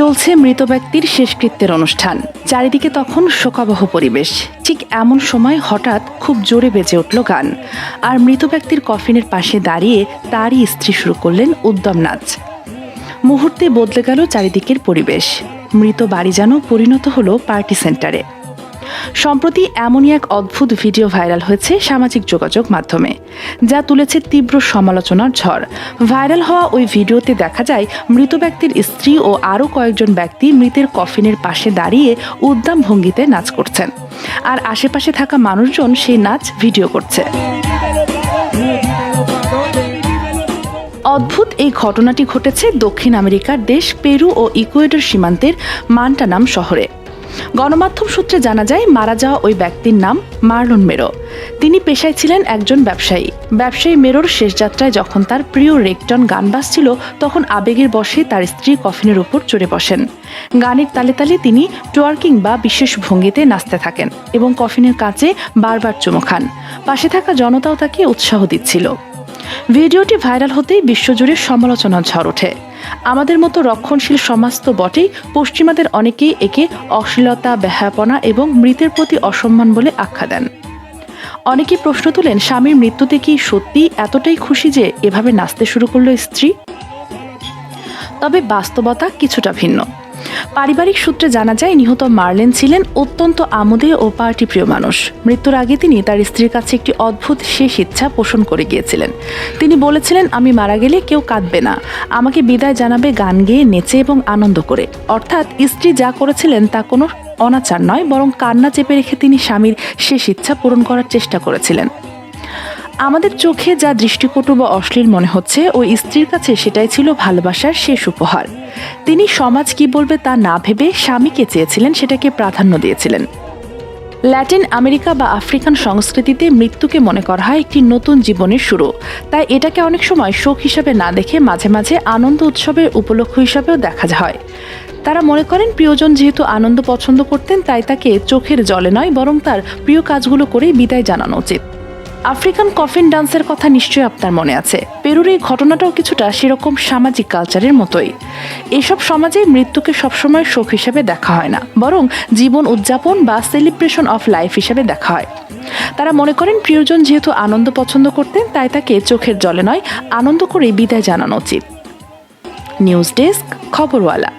চলছে মৃত ব্যক্তির শেষকৃত্যের অনুষ্ঠান। চারিদিকে তখন শোকাবহ পরিবেশ। ঠিক এমন সময় হঠাৎ খুব জোরে বেজে উঠল গান। আর মৃত ব্যক্তির কফিনের পাশে দাঁড়িয়ে তারই স্ত্রী শুরু করলেন উদ্যম নাচ। মুহূর্তে বদলে গেল চারিদিকের পরিবেশ। মৃত বাড়ি যেন পরিণত হলো পার্টি সেন্টারে। সম্প্রতি এমনই এক অদ্ভুত ভিডিও ভাইরাল হয়েছে সামাজিক যোগাযোগ মাধ্যমে, যা তুলেছে তীব্র সমালোচনার ঝড়। ভাইরাল হওয়া ওই ভিডিওতে দেখা যায়, মৃত ব্যক্তির স্ত্রী ও আরও কয়েকজন ব্যক্তি মৃতের কফিনের পাশে দাঁড়িয়ে উদ্দাম ভঙ্গিতে নাচ করছেন। আর আশেপাশে থাকা মানুষজন সেই নাচ ভিডিও করছে। অদ্ভুত এই ঘটনাটি ঘটেছে দক্ষিণ আমেরিকার দেশ পেরু ও ইকুয়েডর সীমান্তের মান্টানাম শহরে। গণমাধ্যম সূত্রে জানা যায়, মারা যাওয়া ওই ব্যক্তির নাম মার্লন মেরো। তিনি পেশায় ছিলেন একজন ব্যবসায়ী। ব্যবসায়ী মেরোর শেষ যাত্রায় যখন তার প্রিয় রেকটন গান বাজছিল, তখন আবেগের বসে তার স্ত্রী কফিনের উপর চড়ে বসেন। গানের তালে তালে তিনি টোয়ার্কিং বা বিশেষ ভঙ্গিতে নাচতে থাকেন এবং কফিনের কাছে বারবার চুমো খান। পাশে থাকা জনতাও তাকে উৎসাহ দিচ্ছিল। ভিডিওটি ভাইরাল হতেই বিশ্বজুড়ে সমালোচনার ঝড় ওঠে। আমাদের মতো রক্ষণশীল সমাজ তো বটেই পশ্চিমাদের অনেকেই একে অশ্লীলতা ব্যাহাপনা এবং মৃতের প্রতি অসম্মান বলে আখ্যা দেন। অনেকেই প্রশ্ন তুলেন, স্বামীর মৃত্যুতে কি সত্যি এতটাই খুশি যে এভাবে নাচতে শুরু করল স্ত্রী? তবে বাস্তবতা কিছুটা ভিন্ন। পারিবারিক সূত্রে জানা যায়, নিহত মার্লেন ছিলেন অত্যন্ত আমোদে ও পার্টি প্রিয় মানুষ। মৃত্যুর আগে তিনি তার স্ত্রীর কাছে একটি অদ্ভুত শেষ ইচ্ছা পোষণ করে গিয়েছিলেন। তিনি বলেছিলেন, আমি মারা গেলে কেউ কাঁদবে না। আমাকে বিদায় জানাবে গান গেয়ে, নেচে এবং আনন্দ করে। অর্থাৎ স্ত্রী যা করেছিলেন তা কোনো অনাচার নয়, বরং কান্না চেপে রেখে তিনি স্বামীর শেষ ইচ্ছা পূরণ করার চেষ্টা করেছিলেন। আমাদের চোখে যা দৃষ্টিকটু বা অশ্লীল মনে হচ্ছে, ওই স্ত্রীর কাছে সেটাই ছিল ভালোবাসার শেষ উপহার। তিনি সমাজ কি বলবে তা না ভেবে স্বামীকে চেয়েছিলেন সেটাকে প্রাধান্য দিয়েছিলেন। ল্যাটিন আমেরিকা বা আফ্রিকান সংস্কৃতিতে মৃত্যুকে মনে করা হয় একটি নতুন জীবনের শুরু। তাই এটাকে অনেক সময় শোক হিসাবে না দেখে মাঝে মাঝে আনন্দ উৎসবের উপলক্ষ হিসাবেও দেখা হয়। তারা মনে করেন প্রিয়জন যেহেতু আনন্দ পছন্দ করতেন, তাই তাকে চোখের জলে নয়, বরং তার প্রিয় কাজগুলো করেই বিদায় জানানো উচিত। আফ্রিকান কফিন ডান্সের কথা নিশ্চয়ই আপনার মনে আছে। পেরুর এই ঘটনাটাও কিছুটা সেরকম সামাজিক কালচারের মতোই। এসব সমাজে মৃত্যুকে সবসময় শোক হিসেবে দেখা হয় না, বরং জীবন উদযাপন বা সেলিব্রেশন অফ লাইফ হিসেবে দেখা হয়। তারা মনে করেন প্রিয়জন যেহেতু আনন্দ পছন্দ করতেন, তাই তাকে চোখের জলে নয়, আনন্দ করে বিদায় জানানো উচিত। News desk, খবরওয়ালা।